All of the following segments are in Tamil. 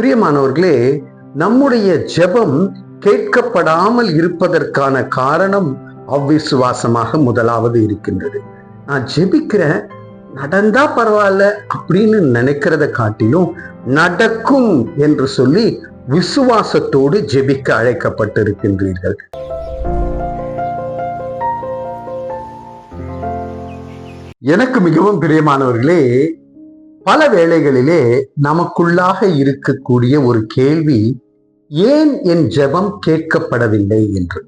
பிரியமானவர்களே நம்முடைய ஜெபம் கேட்கப்படாமல் இருப்பதற்கான காரணம் அவ்விசுவாசமாக முதலாவது இருக்கின்றது. நான் ஜெபிக்கிறேன் நடந்தா பரவாயில்ல அப்படின்னு நினைக்கிறத காட்டிலும் நடக்கும் என்று சொல்லி விசுவாசத்தோடு ஜெபிக்க அழைக்கப்பட்டிருக்கின்றீர்கள். எனக்கு மிகவும் பிரியமானவர்களே பல வேளைகளிலே நமக்குள்ளாக இருக்கக்கூடிய ஒரு கேள்வி ஏன் என் ஜெபம் கேட்கப்படவில்லை என்று?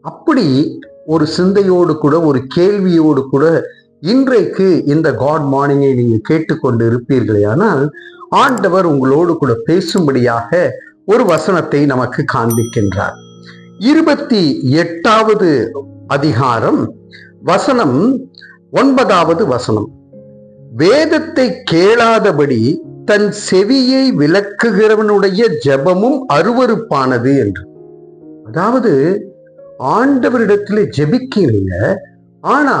அப்படி ஒரு சிந்தையோடு கூட ஒரு கேள்வியோடு கூட இன்றைக்கு இந்த காட் மார்னிங்கை நீங்க கேட்டுக்கொண்டு இருப்பீர்களே ஆனால் ஆண்டவர் உங்களோடு கூட பேசும்படியாக ஒரு வசனத்தை நமக்கு காண்பிக்கின்றார். இருபத்தி எட்டாவது அதிகாரம் வசனம் ஒன்பதாவது வசனம். வேதத்தை கேளாதபடி தன் செவியை விளக்குகிறவனுடைய ஜெபமும் அருவருப்பானது என்று. அதாவது ஆண்டவரிடத்தில் ஜெபிக்கிறீங்க ஆனா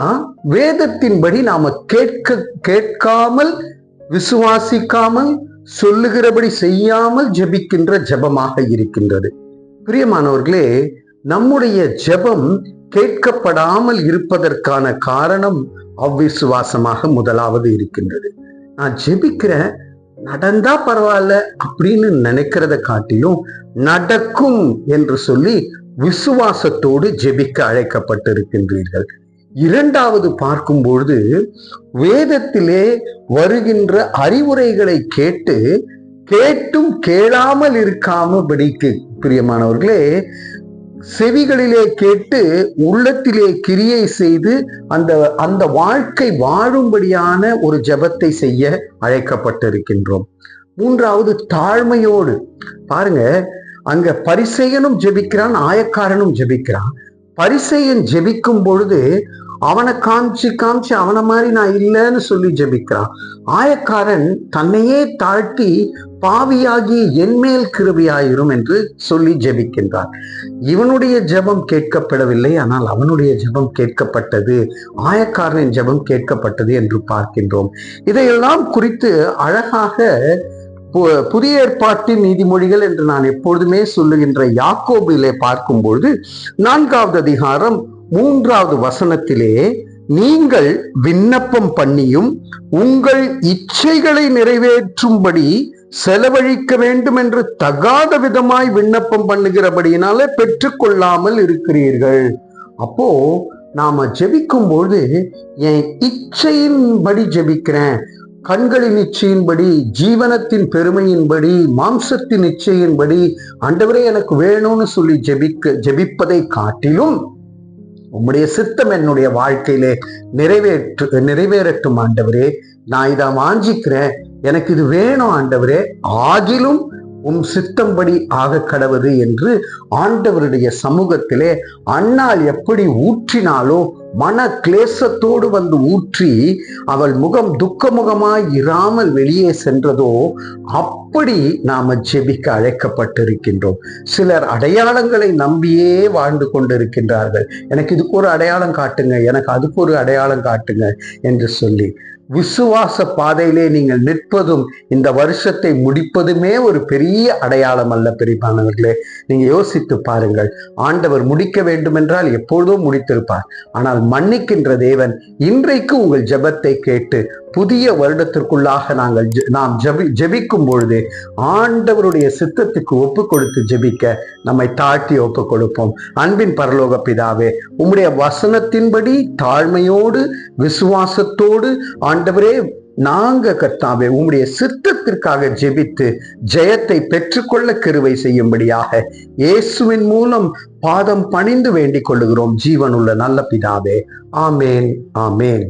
வேதத்தின்படி நாம கேட்க கேட்காமல் விசுவாசிக்காமல் சொல்லுகிறபடி செய்யாமல் ஜெபிக்கின்ற ஜெபமாக இருக்கின்றது. பிரியமானவர்களே நம்முடைய ஜெபம் கேட்கப்படாமல் இருப்பதற்கான காரணம் அவ்விசுவாசமாக முதலாவது இருக்கின்றது. நான் ஜெபிக்கிறேன் நடந்தா பரவாயில்ல அப்படின்னு நினைக்கிறத காட்டிலும் நடக்கும் என்று சொல்லி விசுவாசத்தோடு ஜெபிக்க அழைக்கப்பட்டிருக்கின்றீர்கள். இரண்டாவது பார்க்கும்பொழுது வேதத்திலே வருகின்ற அறிவுரைகளை கேட்டு கேட்டும் கேளாமல் இருக்காமபடிக்கு பிரியமானவர்களே செவிகளிலே கேட்டு உள்ளத்திலே கிரியை செய்து அந்த அந்த வாழ்க்கை வாழும்படியான ஒரு ஜெபத்தை செய்ய அழைக்கப்பட்டிருக்கின்றோம். மூன்றாவது தாழ்மையோடு. பாருங்க அங்க பரிசெயனும் ஜெபிக்கிறான் ஆயக்காரனும் ஜெபிக்கிறான். பரிசெயன் ஜெபிக்கும் பொழுது அவனை காமிச்சு காமிச்சு அவனை மாதிரி நான் இல்லைன்னு சொல்லி ஜெபிக்கிறான். ஆயக்காரன் தன்னையே தாழ்த்தி பாவியாகி என்மேல் கிருபியாயிரும் என்று சொல்லி ஜெபிக்கின்றார் இவனுடைய ஜெபம் கேட்கப்படவில்லை ஆனால் அவனுடைய ஜெபம் கேட்கப்பட்டது. ஆயக்காரனின் ஜெபம் கேட்கப்பட்டது என்று பார்க்கின்றோம். இதையெல்லாம் குறித்து அழகாக புதிய ஏற்பாட்டின் நீதிமொழிகள் என்று நான் எப்பொழுதுமே சொல்லுகின்ற யாக்கோபிலே பார்க்கும்பொழுது நான்காவது அதிகாரம் மூன்றாவது வசனத்திலே நீங்கள் விண்ணப்பம் பண்ணியும் உங்கள் இச்சைகளை நிறைவேற்றும்படி செலவழிக்க வேண்டும் என்று தகாத விதமாய் விண்ணப்பம் பண்ணுகிறபடியினாலே பெற்றுக்கொள்ளாமல் இருக்கிறீர்கள். அப்போ நாம ஜெபிக்கும்போது என் இச்சையின்படி ஜெபிக்கிறேன். கண்களின் இச்சையின்படி ஜீவனத்தின் பெருமையின்படி மாம்சத்தின் இச்சையின்படி ஆண்டவரே எனக்கு வேணும்னு சொல்லி ஜெபிக்க ஜெபிப்பதை காட்டிலும் உம்முடைய சித்தம் என்னுடைய வாழ்க்கையிலே நிறைவேற்று நிறைவேறட்டும் ஆண்டவரே. நான் இதை வாஞ்சிக்கிறேன். எனக்கு இது வேணும் ஆண்டவரே. ஆகிலும் உம் சித்தம்படி ஆக கடவுது என்று ஆண்டவருடைய சமூகத்திலே அண்ணால் எப்படி ஊற்றினாலோ மன கிளேசத்தோடு வந்து ஊற்றி அவள் முகம் துக்கமுகமாய் இராமல் வெளியே சென்றதோ அப்படி நாம ஜெபிக்க அழைக்கப்பட்டிருக்கின்றோம். சிலர் அடையாளங்களை நம்பியே வாழ்ந்து கொண்டிருக்கின்றார்கள். எனக்கு இதுக்கு ஒரு அடையாளம் காட்டுங்க எனக்கு அதுக்கு ஒரு அடையாளம் காட்டுங்க என்று சொல்லி விசுவாச பாதையிலே நீங்கள் நிற்பதும் இந்த வருஷத்தை முடிப்பதுமே ஒரு பெரிய அடையாளம் அல்ல பெரியமானவர்களே நீங்க யோசித்து பாருங்கள். ஆண்டவர் முடிக்க வேண்டும் என்றால் எப்பொழுதும் முடித்திருப்பார். ஆனால் மன்னிக்கின்ற தேவன் இன்றைக்கு உங்கள் ஜெபத்தை கேட்டு புதிய வருடத்திற்குள்ளாக நாங்கள் நாம் ஜபி ஜபிக்கும் பொழுது ஆண்டவருடைய சித்தத்துக்கு ஒப்பு கொடுத்து ஜபிக்க நம்மை தாழ்த்தி ஒப்பு கொடுப்போம் அன்பின் பரலோக பிதாவே உம்முடைய வசனத்தின்படி தாழ்மையோடு விசுவாசத்தோடு ஆண்டவரே நாங்க கர்த்தாவே உம்முடைய சித்தத்திற்காக ஜெபித்து ஜெயத்தை பெற்றுக்கொள்ள கிருவை செய்யும்படியாக இயேசுவின் மூலம் பாதம் பணிந்து வேண்டிக் கொள்ளுகிறோம். ஜீவனுள்ள நல்ல பிதாவே ஆமேன் ஆமேன்.